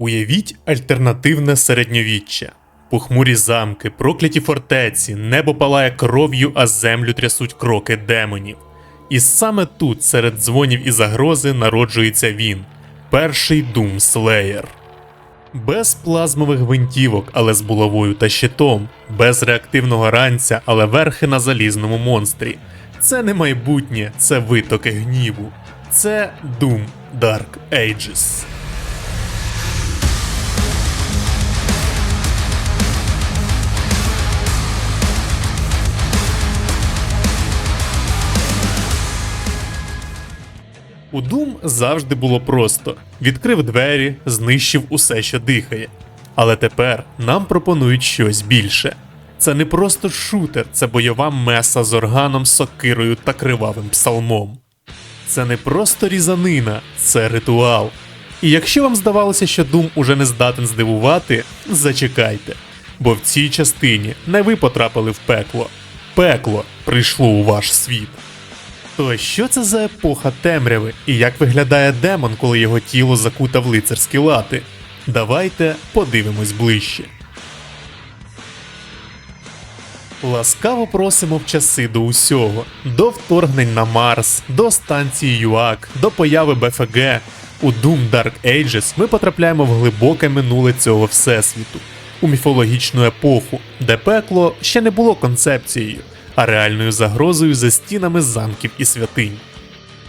Уявіть альтернативне середньовіччя. Похмурі замки, прокляті фортеці, небо палає кров'ю, а землю трясуть кроки демонів. І саме тут, серед дзвонів і загрози, народжується він перший Doomslayer. Без плазмових гвинтівок, але з булавою та щитом, без реактивного ранця, але верхи на залізному монстрі. Це не майбутнє, це витоки гніву. Це Doom Dark Ages. У Doom завжди було просто: відкрив двері, знищив усе, що дихає. Але тепер нам пропонують щось більше. Це не просто шутер, це бойова меса з органом, сокирою та кривавим псалмом. Це не просто різанина, це ритуал. І якщо вам здавалося, що Doom уже не здатен здивувати, зачекайте. Бо в цій частині не ви потрапили в пекло. Пекло прийшло у ваш світ. То що це за епоха темряви і як виглядає демон, коли його тіло закута в лицарські лати? Давайте подивимось ближче. Ласкаво просимо в часи до усього, до вторгнень на Марс, до станції ЮАК, до появи БФГ. У Doom Dark Ages ми потрапляємо в глибоке минуле цього всесвіту, у міфологічну епоху, де пекло ще не було концепцією, а реальною загрозою за стінами замків і святинь.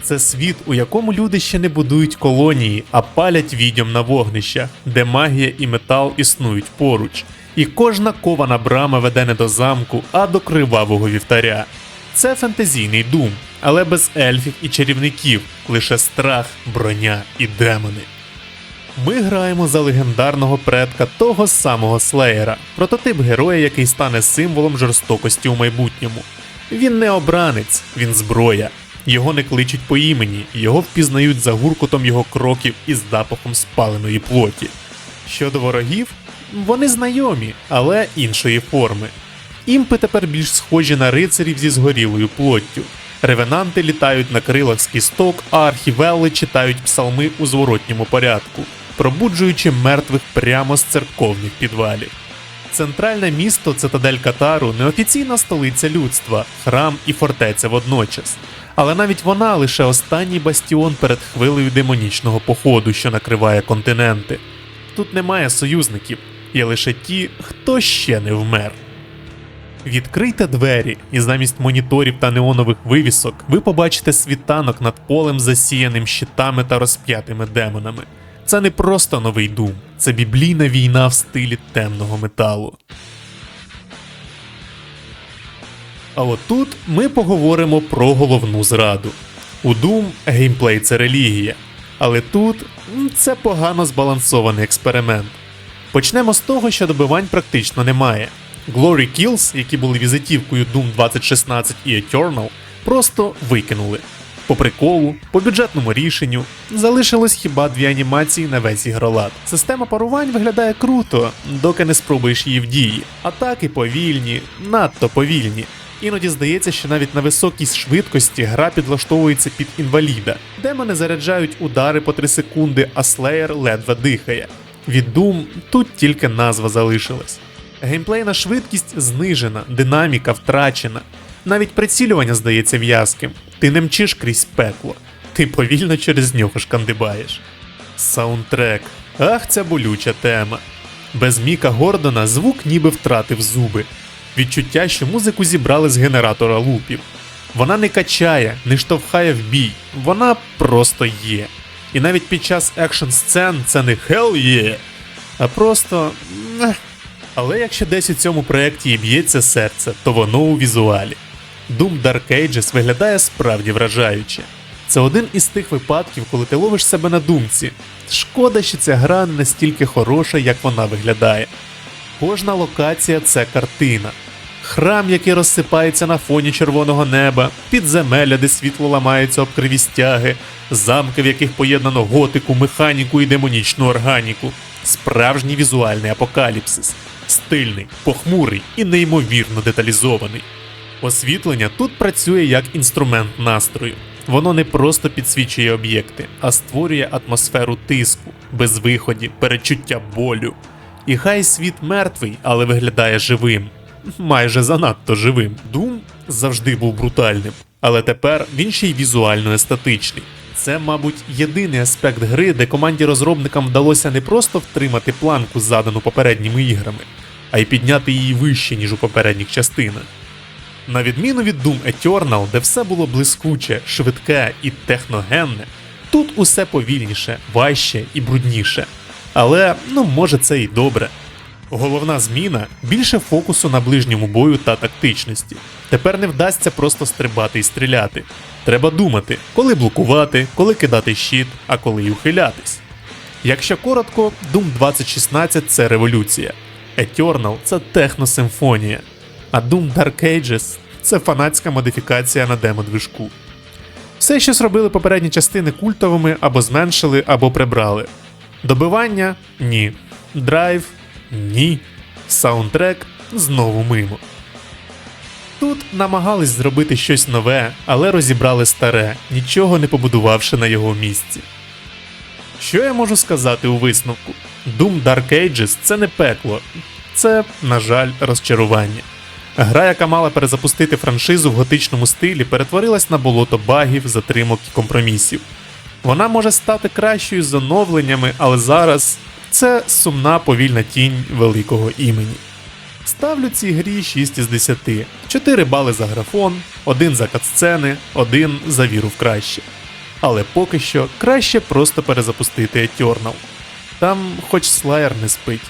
Це світ, у якому люди ще не будують колонії, а палять відьом на вогнищах, де магія і метал існують поруч, і кожна кована брама веде не до замку, а до кривавого вівтаря. Це фентезійний дум, але без ельфів і чарівників, лише страх, броня і демони. Ми граємо за легендарного предка того самого Слеєра, прототип героя, який стане символом жорстокості у майбутньому. Він не обранець, він зброя. Його не кличуть по імені, його впізнають за гуркотом його кроків і запахом спаленої плоті. Щодо ворогів, вони знайомі, але іншої форми. Імпи тепер більш схожі на рицарів зі згорілою плоттю. Ревенанти літають на крилах з кісток, а архівели читають псалми у зворотньому порядку, пробуджуючи мертвих прямо з церковних підвалів. Центральне місто Цитадель Катару неофіційна столиця людства, храм і фортеця водночас. Але навіть вона лише останній бастіон перед хвилею демонічного походу, що накриває континенти. Тут немає союзників, є лише ті, хто ще не вмер. Відкрийте двері, і замість моніторів та неонових вивісок ви побачите світанок над полем, засіяним щитами та розп'ятими демонами. Це не просто новий дум, це біблійна війна в стилі темного металу. А отут ми поговоримо про головну зраду. У Doom геймплей це релігія, але тут це погано збалансований експеримент. Почнемо з того, що добивань практично немає. Glory Kills, які були візитівкою Doom 2016 і Eternal, просто викинули. По приколу, по бюджетному рішенню, залишилось хіба дві анімації на весь ігролад. Система парувань виглядає круто, доки не спробуєш її в дії. Атаки повільні, надто повільні. Іноді здається, що навіть на високій швидкості гра підлаштовується під інваліда. Демони заряджають удари по 3 секунди, а Слеєр ледве дихає. Від Doom тут тільки назва залишилась. Геймплейна швидкість знижена, динаміка втрачена. Навіть прицілювання здається в'язким. Ти не мчиш крізь пекло, ти повільно через нього шкандибаєш. Саундтрек. Ах, ця болюча тема. Без Міка Гордона звук ніби втратив зуби. Відчуття, що музику зібрали з генератора лупів. Вона не качає, не штовхає в бій, вона просто є. І навіть під час екшн сцен це не hell yeah, а просто. Але якщо десь у цьому проєкті і б'ється серце, то воно у візуалі. Doom Dark Ages виглядає справді вражаюче. Це один із тих випадків, коли ти ловиш себе на думці. Шкода, що ця гра не настільки хороша, як вона виглядає. Кожна локація це картина. Храм, який розсипається на фоні червоного неба, підземелля, де світло ламається об криві стяги, замки, в яких поєднано готику, механіку і демонічну органіку, справжній візуальний апокаліпсис, стильний, похмурий і неймовірно деталізований. Освітлення тут працює як інструмент настрою. Воно не просто підсвічує об'єкти, а створює атмосферу тиску. безвиході, перечуття болю. І хай світ мертвий, але виглядає живим. Майже занадто живим. Doom завжди був брутальним, але тепер він ще й візуально естетичний. Це, мабуть, єдиний аспект гри, де команді розробникам вдалося не просто втримати планку, задану попередніми іграми, а й підняти її вище, ніж у попередніх частинах. На відміну від Doom Eternal, де все було блискуче, швидке і техногенне, тут усе повільніше, важче і брудніше. Але ну може це і добре. Головна зміна більше фокусу на ближньому бою та тактичності. Тепер не вдасться просто стрибати і стріляти. Треба думати, коли блокувати, коли кидати щит, а коли й ухилятись. Якщо коротко, Doom 2016 це революція, Eternal це техносимфонія, а Doom Dark Ages це фанатська модифікація на демо-движку. Все, що зробили попередні частини культовими або зменшили, або прибрали. Добивання ні. Драйв ні. Саундтрек знову мимо. Тут намагались зробити щось нове, але розібрали старе, нічого не побудувавши на його місці. Що я можу сказати у висновку? Doom Dark Ages це не пекло, це, на жаль, розчарування. Гра, яка мала перезапустити франшизу в готичному стилі, перетворилась на болото багів, затримок і компромісів. Вона може стати кращою з оновленнями, але зараз це сумна повільна тінь великого імені. Ставлю цій грі 6 із 10, 4 бали за графон, 1 за катсцени, 1 за віру в краще. Але поки що краще просто перезапустити Eternal. Там хоч Slayer не спить.